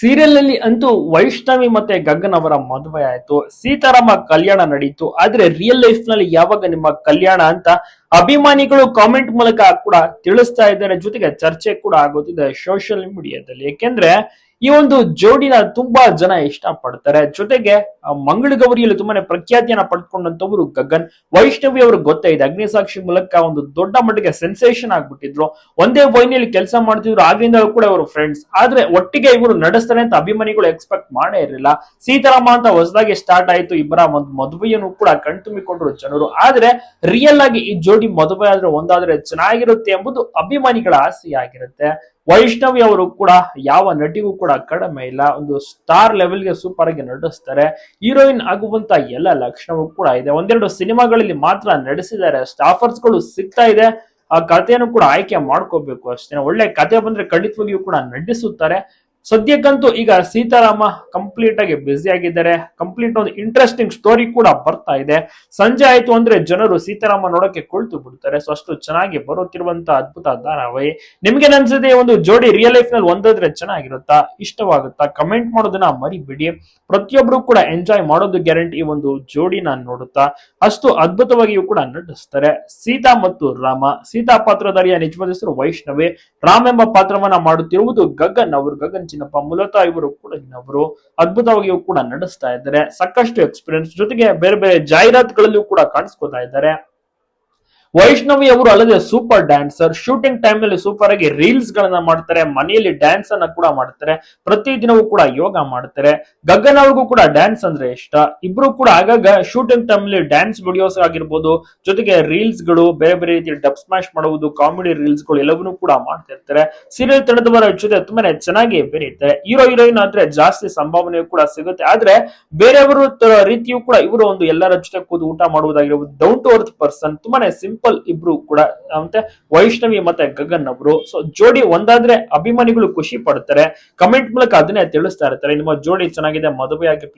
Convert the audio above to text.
ಸೀರಿಯಲ್ನಲ್ಲಿ ಅಂತೂ ವೈಷ್ಣವಿ ಮತ್ತೆ ಗಗನ್ ಅವರ ಮದುವೆ ಆಯ್ತು, ಸೀತಾರಾಮ ಕಲ್ಯಾಣ ನಡೀತು. ಆದ್ರೆ ರಿಯಲ್ ಲೈಫ್ನಲ್ಲಿ ಯಾವಾಗ ನಿಮ್ಮ ಕಲ್ಯಾಣ ಅಂತ ಅಭಿಮಾನಿಗಳು ಕಾಮೆಂಟ್ ಮೂಲಕ ಕೂಡ ತಿಳಿಸ್ತಾ ಇದ್ದಾರೆ. ಜೊತೆಗೆ ಚರ್ಚೆ ಕೂಡ ಆಗುತ್ತಿದೆ ಸೋಷಿಯಲ್ ಮೀಡಿಯಾದಲ್ಲಿ ಯಾಕೆಂದ್ರೆ ಈ ಒಂದು ಜೋಡಿನ ತುಂಬಾ ಜನ ಇಷ್ಟ ಪಡ್ತಾರೆ ಜೊತೆಗೆ ಮಂಗಳ ಗೌರಿಯಲ್ಲಿ ತುಂಬಾನೇ ಪ್ರಖ್ಯಾತಿಯನ್ನ ಪಡ್ಕೊಂಡಂತವರು ಗಗನ್. ವೈಷ್ಣವಿ ಅವರು ಗೊತ್ತೇ ಇದೆ, ಅಗ್ನಿಸಾಕ್ಷಿ ಮೂಲಕ ಒಂದು ದೊಡ್ಡ ಮಟ್ಟಿಗೆ ಸೆನ್ಸೇಷನ್ ಆಗ್ಬಿಟ್ಟಿದ್ರು. ಒಂದೇ ವೈನಿಯಲ್ಲಿ ಕೆಲಸ ಮಾಡ್ತಿದ್ರು ಆಗಿಂದಲೂ ಕೂಡ ಅವರು ಫ್ರೆಂಡ್ಸ್ ಆದ್ರೆ ಒಟ್ಟಿಗೆ ಇವರು ನಡೆಸ್ತಾರೆ ಅಂತ ಅಭಿಮಾನಿಗಳು ಎಕ್ಸ್ಪೆಕ್ಟ್ ಮಾಡೇ ಇರಲಿಲ್ಲ. ಸೀತಾರಾಮ ಅಂತ ಹೊಸದಾಗಿ ಸ್ಟಾರ್ಟ್ ಆಯ್ತು, ಇಬ್ಬರ ಒಂದು ಮದುವೆಯನ್ನು ಕೂಡ ಕಣ್ತುಂಬಿಕೊಂಡ್ರು ಜನರು. ಆದ್ರೆ ರಿಯಲ್ ಆಗಿ ಈ ಜೋಡಿ ಮದುವೆ ಆದ್ರೆ ಒಂದಾದ್ರೆ ಚೆನ್ನಾಗಿರುತ್ತೆ ಎಂಬುದು ಅಭಿಮಾನಿಗಳ ಆಸೆಯಾಗಿರುತ್ತೆ. ವೈಷ್ಣವಿ ಅವರು ಕೂಡ ಯಾವ ನಟಿಗೂ ಕೂಡ ಕಡಿಮೆ ಇಲ್ಲ. ಒಂದು ಸ್ಟಾರ್ ಲೆವೆಲ್ಗೆ ಸೂಪರ್ ಆಗಿ ನಟಿಸ್ತಾರೆ. ಹೀರೋಯಿನ್ ಆಗುವಂತ ಎಲ್ಲ ಲಕ್ಷಣವೂ ಕೂಡ ಇದೆ. ಒಂದೆರಡು ಸಿನಿಮಾಗಳಲ್ಲಿ ಮಾತ್ರ ನಡೆಸಿದ್ದಾರೆ ಸ್ಟಾಫರ್ಸ್ಗಳು ಸಿಗ್ತಾ ಇದೆ. ಆ ಕಥೆಯನ್ನು ಕೂಡ ಆಯ್ಕೆ ಮಾಡ್ಕೋಬೇಕು ಅಷ್ಟೇ. ಒಳ್ಳೆ ಕತೆ ಬಂದ್ರೆ ಖಂಡಿತವಾಗಿಯೂ ಕೂಡ ನಟಿಸುತ್ತಾರೆ. ಸದ್ಯಕ್ಕಂತೂ ಈಗ ಸೀತಾರಾಮ ಕಂಪ್ಲೀಟ್ ಆಗಿ ಬ್ಯುಸಿ ಆಗಿದ್ದಾರೆ. ಕಂಪ್ಲೀಟ್ ಒಂದು ಇಂಟ್ರೆಸ್ಟಿಂಗ್ ಸ್ಟೋರಿ ಕೂಡ ಬರ್ತಾ ಇದೆ. ಸಂಜೆ ಆಯ್ತು ಅಂದ್ರೆ ಜನರು ಸೀತಾರಾಮ ನೋಡಕ್ಕೆ ಕುಳಿತು ಬಿಡ್ತಾರೆ. ಸೊ ಅಷ್ಟು ಚೆನ್ನಾಗಿ ಬರುತ್ತಿರುವಂತ ಅದ್ಭುತ ಧಾರಾವಾಹಿ ನಿಮ್ಗೆ ಅನ್ಸುತ್ತೆ ಒಂದು ಜೋಡಿ ರಿಯಲ್ ಲೈಫ್ನಲ್ಲಿ ಒಂದಾದ್ರೆ ಚೆನ್ನಾಗಿರುತ್ತಾ? ಇಷ್ಟವಾಗುತ್ತಾ? ಕಮೆಂಟ್ ಮಾಡೋದನ್ನ ಮರಿಬಿಡಿ. ಪ್ರತಿಯೊಬ್ರು ಕೂಡ ಎಂಜಾಯ್ ಮಾಡೋದು ಗ್ಯಾರಂಟಿ ಒಂದು ಒಂದು ಜೋಡಿನ ನೋಡುತ್ತಾ? ಅಷ್ಟು ಅದ್ಭುತವಾಗಿಯೂ ಕೂಡ ನಟಿಸ್ತಾರೆ. ಸೀತಾ ಮತ್ತು ರಾಮ. ಸೀತಾ ಪಾತ್ರಧಾರಿಯ ನಿಜವಾದ ಹೆಸರು ವೈಷ್ಣವಿ. ರಾಮ್ ಎಂಬ ಪಾತ್ರವನ್ನ ಮಾಡುತ್ತಿರುವುದು ಗಗನ್. ಅವರು ಗಗನ್ ಚಿನ್ನಪ್ಪ ಮೂಲತಃ ಇವರು ಕೂಡ ಇನ್ನೊಬ್ರು ಅದ್ಭುತವಾಗಿಯೂ ಕೂಡ ನಡೆಸ್ತಾ ಇದ್ದಾರೆ. ಸಾಕಷ್ಟು ಎಕ್ಸ್ಪೀರಿಯನ್ಸ್ ಜೊತೆಗೆ ಬೇರೆ ಬೇರೆ ಜಾಹೀರಾತುಗಳಲ್ಲೂ ಕೂಡ ಕಾಣಿಸ್ಕೊತಾ ಇದ್ದಾರೆ. ವೈಷ್ಣವಿ ಅವರು ಅಲ್ಲದೆ ಸೂಪರ್ ಡ್ಯಾನ್ಸರ್ ಶೂಟಿಂಗ್ ಟೈಮ್ನಲ್ಲಿ ಸೂಪರ್ ಆಗಿ ರೀಲ್ಸ್ ಗಳನ್ನ ಮಾಡ್ತಾರೆ, ಮನೆಯಲ್ಲಿ ಡ್ಯಾನ್ಸ್ ಅನ್ನ ಕೂಡ ಮಾಡ್ತಾರೆ, ಪ್ರತಿ ದಿನವೂ ಕೂಡ ಯೋಗ ಮಾಡ್ತಾರೆ. ಗಗನ್ ಅವ್ರಿಗೂ ಕೂಡ ಡ್ಯಾನ್ಸ್ ಅಂದ್ರೆ ಇಷ್ಟ. ಇಬ್ರು ಕೂಡ ಆಗಾಗ ಶೂಟಿಂಗ್ ಟೈಮ್ ಅಲ್ಲಿ ಡ್ಯಾನ್ಸ್ ವಿಡಿಯೋಸ್ ಆಗಿರ್ಬೋದು, ಜೊತೆಗೆ ರೀಲ್ಸ್ಗಳು, ಬೇರೆ ಬೇರೆ ರೀತಿ ಡಬ್ ಸ್ಮ್ಯಾಶ್ ಮಾಡುವುದು ಕಾಮಿಡಿ ರೀಲ್ಸ್ಗಳು ಎಲ್ಲವನ್ನೂ ಕೂಡ ಮಾಡ್ತಿರ್ತಾರೆ ಸೀರಿಯಲ್ ತಡೆದವರ ಜೊತೆ ತುಂಬಾನೇ ಚೆನ್ನಾಗಿ ಬೆರೆಯುತ್ತೆ ಹೀರೋ ಹೀರೋಯಿನ್ ಆದ್ರೆ ಜಾಸ್ತಿ ಸಂಭಾವನೆ ಕೂಡ ಸಿಗುತ್ತೆ. ಆದ್ರೆ ಬೇರೆಯವರು ರೀತಿಯೂ ಕೂಡ ಇವರು ಒಂದು ಎಲ್ಲರ ಜೊತೆ ಕೂತು ಊಟ ಮಾಡುವುದಾಗಿರ್ಬೋದು ಡೌನ್ ಟು ಅರ್ತ್ ಪರ್ಸನ್ ತುಂಬಾನೇ ಸಿಂಪಲ್ ಇಬ್ರು ಕೂಡ, ಮತ್ತೆ ವೈಷ್ಣವಿ ಮತ್ತೆ ಗಗನ್ ಅವರು ಸೊ ಜೋಡಿ ಒಂದಾದ್ರೆ ಅಭಿಮಾನಿಗಳು ಖುಷಿ ಪಡ್ತಾರೆ. ಕಮೆಂಟ್ ಮೂಲಕ ಅದನ್ನೇ ತಿಳಿಸ್ತಾ ಇರ್ತಾರೆ. ನಿಮ್ಮ ಜೋಡಿ ಚೆನ್ನಾಗಿದೆ ಮದುವೆ ಆಗಿ ಪ್ಲೀಸ್